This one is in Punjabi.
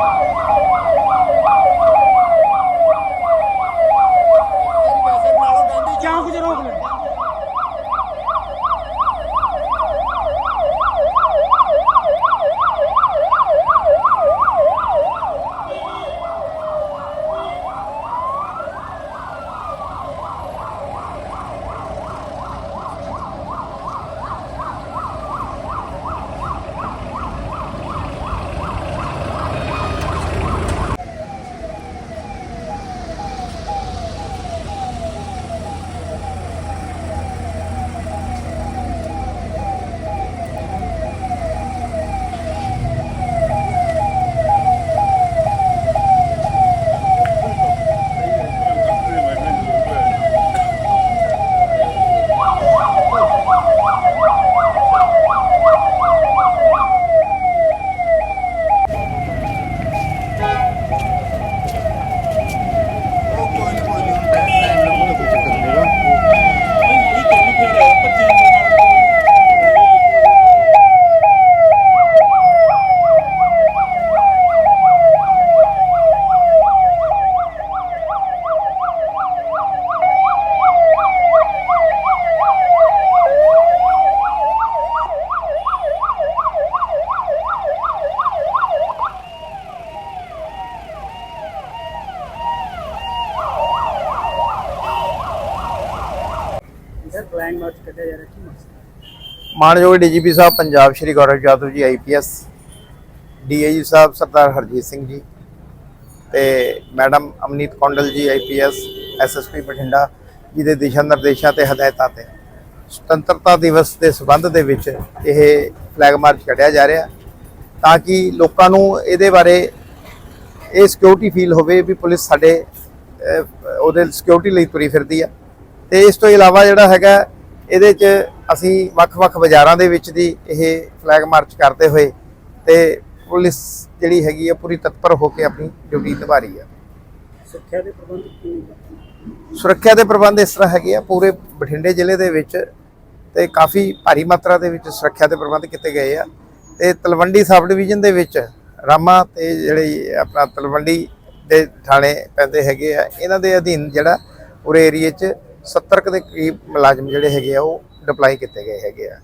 Woo! ਸਰ ਮਾਰਚ ਕੱਢਿਆ ਜਾ ਰਿਹਾ ਕੀ ਮਕਸਦ ਮਾਨਯੋਗ ਡੀਜੀਪੀ ਸਾਹਿਬ, ਪੰਜਾਬ ਸ਼੍ਰੀ ਗੌਰਵ ਯਾਦਵ ਜੀ ਆਈਪੀਐਸ ਡੀਆਈਜੀ ਸਾਹਿਬ, ਸਰਦਾਰ ਹਰਜੀਤ ਸਿੰਘ ਜੀ ਤੇ ਮੈਡਮ ਅਮਨੀਤ ਕੌਂਡਲ ਜੀ ਆਈਪੀਐਸ ਐਸਐਸਪੀ ਬਠਿੰਡਾ ਜੀ ਦੇ ਦਿਸ਼ਾ ਨਿਰਦੇਸ਼ਾਂ ਤੇ ਹਦਾਇਤਾਂ ਤੇ। ਸੁਤੰਤਰਤਾ ਦਿਵਸ ਦੇ ਸਬੰਧ ਦੇ ਵਿੱਚ ਇਹ ਫਲੈਗ ਮਾਰਚ ਕੱਢਿਆ ਜਾ ਰਿਹਾ ਤਾਂ ਕਿ ਲੋਕਾਂ ਨੂੰ ਇਹਦੇ ਬਾਰੇ ਇਹ ਸਿਕਿਉਰਿਟੀ ਫੀਲ ਹੋਵੇ ਵੀ ਪੁਲਿਸ ਸਾਡੇ ਉਹਦੇ ਸਿਕਿਉਰਿਟੀ ਲਈ ਤੁਰੀ ਫਿਰਦੀ ਆ। ਤੇ ਇਸ ਤੋਂ ਇਲਾਵਾ ਜਿਹੜਾ ਹੈਗਾ ਇਹਦੇ 'ਚ ਅਸੀਂ ਵੱਖ-ਵੱਖ ਬਾਜ਼ਾਰਾਂ ਦੇ ਵਿੱਚ ਦੀ ਇਹ ਫਲੈਗ ਮਾਰਚ ਕਰਦੇ ਹੋਏ ਤੇ ਪੁਲਿਸ ਜਿਹੜੀ ਹੈਗੀ ਆ ਪੂਰੀ ਤਤਪਰ ਹੋ ਕੇ ਆਪਣੀ ਡਿਊਟੀ ਨਿਭਾ ਰਹੀ ਆ। ਸੁਰੱਖਿਆ ਦੇ ਪ੍ਰਬੰਧ ਕਿਵੇਂ ਸੁਰੱਖਿਆ ਦੇ ਪ੍ਰਬੰਧ ਇਸ ਤਰ੍ਹਾਂ ਹੈਗੇ ਆ ਪੂਰੇ ਬਠਿੰਡੇ ਜ਼ਿਲ੍ਹੇ ਦੇ ਵਿੱਚ ਤੇ ਕਾਫੀ ਭਾਰੀ ਮਾਤਰਾ ਦੇ ਵਿੱਚ ਸੁਰੱਖਿਆ ਦੇ ਪ੍ਰਬੰਧ ਕੀਤੇ ਗਏ ਆ ਤੇ ਤਲਵੰਡੀ ਸਬ ਡਿਵੀਜ਼ਨ ਦੇ ਵਿੱਚ ਰਾਮਾ ਤੇ ਜਿਹੜੀ ਆਪਣਾ ਤਲਵੰਡੀ ਦੇ ਥਾਣੇ ਪੈਂਦੇ ਹੈਗੇ ਆ ਇਹਨਾਂ ਦੇ ਅਧੀਨ ਜਿਹੜਾ ਪੂਰੇ ਏਰੀਏ 'ਚ 70 ਕੁ ਦੇ ਕਰੀਬ ਮੁਲਾਜ਼ਮ ਜਿਹੜੇ ਹੈਗੇ ਆ ਉਹ ਡਿਪਲਾਈ ਕੀਤੇ ਗਏ ਹੈਗੇ ਆ।